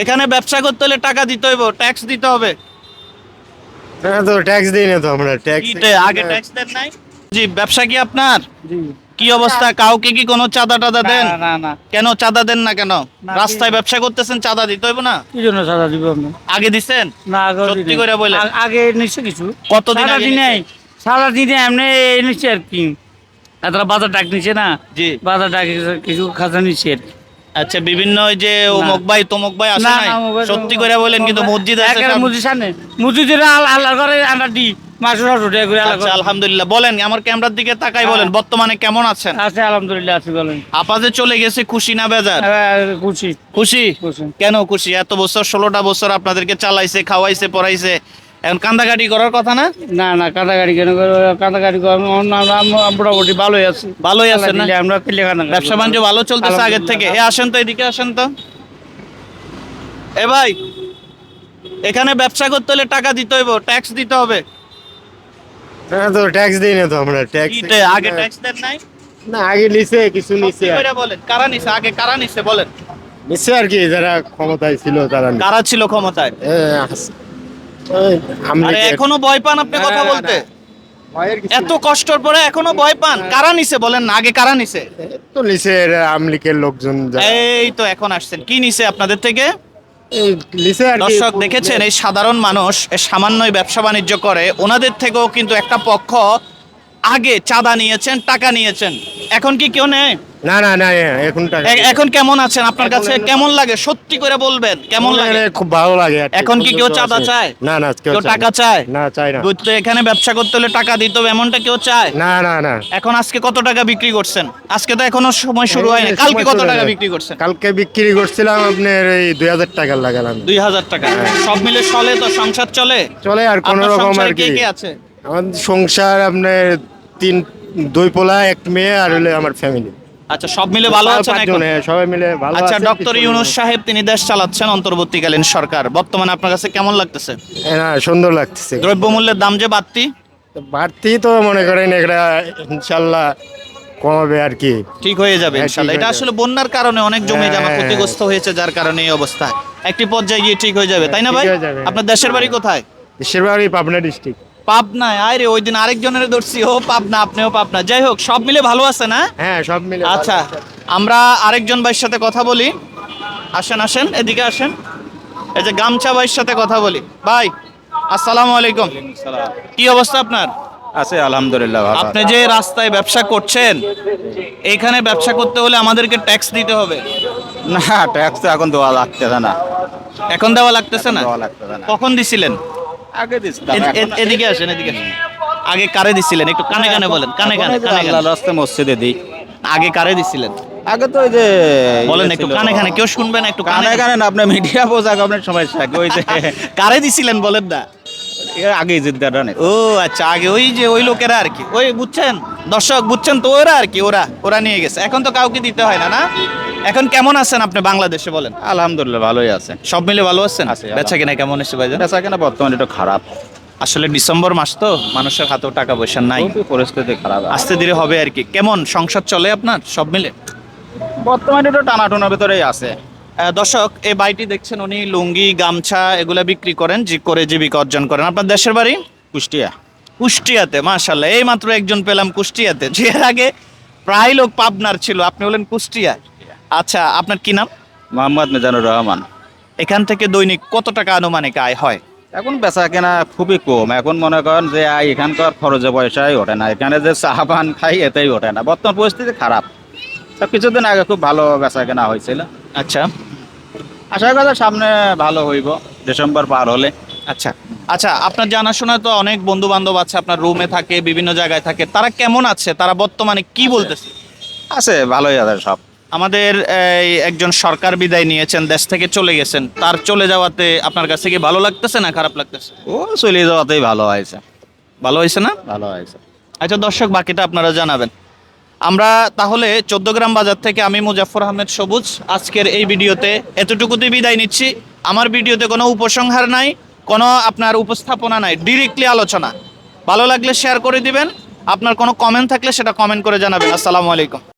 এখানে ব্যবসা করতে হলে টাকা দিতে হইব ট্যাক্স দিতে হবে। হ্যাঁ তো ট্যাক্স দিই না তো আমরা ট্যাক্স আগে ট্যাক্স দেন নাই? জি ব্যবসা কি আপনার? জি। কি অবস্থা? কাউকে কি কোনো চাঁদা টাদা দেন? না না। না কেন চাঁদা দেন না কেন? রাস্তায় ব্যবসা করতেছেন চাঁদা দিতে হইব না? কি জন্য সাদা দিব আপনি আগে দিছেন? না আগে সত্যি দিনে। করে বলেন। আগে নিচ্ছে কিছু। কতদিন সারা আগে দিনে নিছে? সারা দিনে এমনি নিচ্ছে আর কি। এতটা বাজার ডাক নিচ্ছে না? জি। বাজার ডাক কিছু খাজা নিচ্ছে আর কি। আচ্ছা বিভিন্ন ওই যে অমুক ভাই তমুক ভাই আসে নাই? সত্যি করে বলেন কিন্তু মসজিদ আছে মসজিদ সামনে। মসজিদের আল- আল্লাহর ঘরে আন্ডার দি আচ্ছা আলহামদুলিল্লাহ। বলেন আমার ক্যামেরার দিকে তাকাই বলেন হ্যাঁ। বর্তমানে কেমন আছেন? আছে আলহামদুলিল্লাহ আছি বলেন। আপাজে চলে গেছে খুশি না বেজার? খুশি। খুশি? খুশি। কেন খুশি? এত বছর ষোলোটা বছর আপনাদেরকে চালাইছে খাওয়াইছে পড়াইছে। এখন কান্দাকাটি করার কথা না? না না কাঁদাগাড়ি কেন কাঁদাগাড়ি মোটামুটি ভালোই আছি। ভালোই আছেন না? আমরা ব্যবসা বাণিজ্য ভালো চলতেছে আগের থেকে। এ আসেন তো এদিকে আসেন তো। এ ভাই এখানে ব্যবসা করতে হলে টাকা দিতে হইব ট্যাক্স দিতে হবে। হ্যাঁ তো ট্যাক্স দিই না তো আমরা ট্যাক্স আগে ট্যাক্স দেন নাই? না আগে নিছে কিছু নিছে। সত্যি বলেন? কারা নিছে? আগে কারা নিছে বলেন। নিছে আর কি যারা ক্ষমতায় ছিল তারা কারা ছিল ক্ষমতায়? আরে এখনও ভয় পান আপনি কথা না, না, বলতে? এত কষ্টর পরে এখনও ভয় পান? কারা নিছে বলেন আগে কারা নিছে? তো নিছে আমলিকের লোকজন এই তো এখন আসছেন। কি নিছে আপনাদের থেকে? দর্শক দেখেছেন এই সাধারণ মানুষ সামান্য সামান্যই ব্যবসা বাণিজ্য করে। ওনাদের থেকেও কিন্তু একটা পক্ষ আগে চাঁদা নিয়েছেন টাকা নিয়েছেন। এখন কি কেউ নেয় না না না এখন এখন কেমন আছেন আপনার কাছে? কেমন লাগে? সত্যি করে বলবেন কেমন লাগে? খুব ভালো লাগে এখন কি কেউ চাঁদা চায়? না না কেউ কেউ চায় না। চায়? না তো এখানে ব্যবসা করতে হলে টাকা দিতে হবে এমনটা কেউ চায়? না না না। এখন আজকে কত টাকা বিক্রি করছেন? আজকে তো এখনও সময় শুরু হয়নি। কালকে কত টাকা বিক্রি করছেন? কালকে বিক্রি করছিলাম আপনার এই দুই হাজার টাকার লাগালাম। দুই হাজার টাকা। সব মিলে চলে তো সংসার চলে? চলে আর কোন রকম আর কি আছে? আমাদের সংসার আপনার তিন দুই পোলা এক মেয়ে আর হলে আমার ফ্যামিলি আচ্ছা সব মিলে ভালো আছেন এখন? সবাই মিলে ভালো আচ্ছা ডক্টর ইউনুস সাহেব তিনি দেশ চালাচ্ছেন অন্তর্বর্তীকালীন সরকার। বর্তমানে আপনার কাছে কেমন লাগতেছে? হ্যাঁ সুন্দর লাগতেছে। দ্রব্যমূল্যের দাম যে বাড়তি? বাড়তি তো মনে করেন এটা ইনশাল্লাহ কমাবে আর কি। ঠিক হয়ে যাবে হ্যাঁ, ইনশাআল্লাহ এটা আসলে বন্যার কারণে অনেক জমি জমা হ্যাঁ। ক্ষতিগ্রস্ত হয়েছে যার কারণে এই অবস্থা। একটি পর্যায়ে গিয়ে ঠিক হয়ে যাবে তাই না ভাই? আপনার দেশের বাড়ি কোথায়? দেশের বাড়ি পাবনা ডিস্ট্রিক্ট পাবনায়। আয় রে ওই দিন আরেকজনের ধরছি। ও পাবনা আপনিও পাবনা। যাই হোক সব মিলে ভালো আছে না? হ্যাঁ সব মিলে আচ্ছা আমরা আরেকজন ভাইয়ের সাথে কথা বলি। আসেন আসেন এদিকে আসেন। এই যে গামছা ভাইয়ের সাথে কথা বলি। ভাই আসসালামু আলাইকুম। কি অবস্থা আপনার? আছে আলহামদুলিল্লাহ আপনি যে রাস্তায় ব্যবসা করছেন এখানে ব্যবসা করতে হলে আমাদেরকে ট্যাক্স দিতে হবে। না ট্যাক্স তো এখন দেওয়া লাগতেছে না। এখন দেওয়া লাগতেছে না? দেওয়া লাগতেছে না। কখন দিছিলেন? আগে এদিকে আসেন এদিকে আসেন। আগে কারে দিছিলেন? একটু কানে কানে বলেন কানে কানে কানে আল্লাহ কানে। রাস্তে মসজিদে দিই। আগে কারে দিছিলেন? আগে তো ওই যে বলেন ইয়ে একটু কানে কানে কেউ শুনবে না একটু কানে কানে না আপনার মিডিয়া বোঝাক আপনার সমস্যা ওই যে কারে দিছিলেন বলেন না? আগে জিদ্দাটা নেই। ও আচ্ছা আগে ওই যে ওই লোকেরা আর কি। ওই বুঝছেন? দর্শক বুঝছেন তো ওরা আর কি ওরা ওরা নিয়ে গেছে। এখন তো কাউকে দিতে হয় না না? এখন কেমন আছেন আপনি বাংলাদেশে বলেন? আলহামদুলিল্লাহ ভালোই আছে। সব মিলে ভালো আছেন? আছি, বেচা কিনা কেমন এসে ভাইজান? বেচা কেনা বর্তমানে একটু খারাপ। আসলে ডিসেম্বর মাস তো মানুষের হাতেও টাকা পয়সা নাই। পরিস্থিতি খারাপ। আস্তে ধীরে হবে আর কি। কেমন সংসার চলে আপনার সব মিলে? বর্তমানে একটু টানাটুনার ভিতরেই আছে। দর্শক এই বাড়িটি দেখছেন উনি লুঙ্গি গামছা এগুলা বিক্রি করেন জি করে জীবিকা অর্জন করেন। আপনার দেশের বাড়ি? কুষ্টিয়া। কুষ্টিয়াতে মাশাল্লাহ এই মাত্র একজন পেলাম কুষ্টিয়াতে। যে এর আগে প্রায় লোক পাবনার ছিল। আপনি হলেন কুষ্টিয়া আচ্ছা আপনার কি নাম? মোহাম্মদ মিজানুর রহমান। এখান থেকে দৈনিক কত টাকা আনুমানিক আয় হয়? এখন বেচা কেনা খুবই কম। এখন মনে করেন যে আয় এখানকার খরচে পয়সাই ওঠে না। এখানে যে চা পান খাই এতেই ওঠে না। বর্তমান পরিস্থিতি খারাপ। তো কিছুদিন আগে খুব ভালো বেচা কেনা হয়েছিল। আচ্ছা। আশা করা সামনে ভালো হইব ডিসেম্বর পার হলে। আচ্ছা। আচ্ছা আপনার জানাশোনা তো অনেক বন্ধু বান্ধব আছে আপনার রুমে থাকে বিভিন্ন জায়গায় থাকে। তারা কেমন আছে? তারা বর্তমানে কি বলতেছে? আছে ভালোই আছে সব। আমাদের এই একজন সরকার বিদায় নিয়েছেন দেশ থেকে চলে গেছেন। তার চলে যাওয়াতে আপনার কাছে কি ভালো লাগতেছে না খারাপ লাগতেছে? ও চলে যাওয়াতেই ভালো হয়েছে। ভালো হয়েছে না? ভালো হয়েছে। আচ্ছা দর্শক বাকিটা আপনারা জানাবেন। আমরা তাহলে চোদ্দ গ্রাম বাজার থেকে আমি মুজাফর আহমেদ সবুজ আজকের এই ভিডিওতে এতটুকুতেই বিদায় নিচ্ছি। আমার ভিডিওতে কোনো উপসংহার নাই কোনো আপনার উপস্থাপনা নাই ডিরেক্টলি আলোচনা। ভালো লাগলে শেয়ার করে দিবেন আপনার কোনো কমেন্ট থাকলে সেটা কমেন্ট করে জানাবেন। আসসালামু আলাইকুম।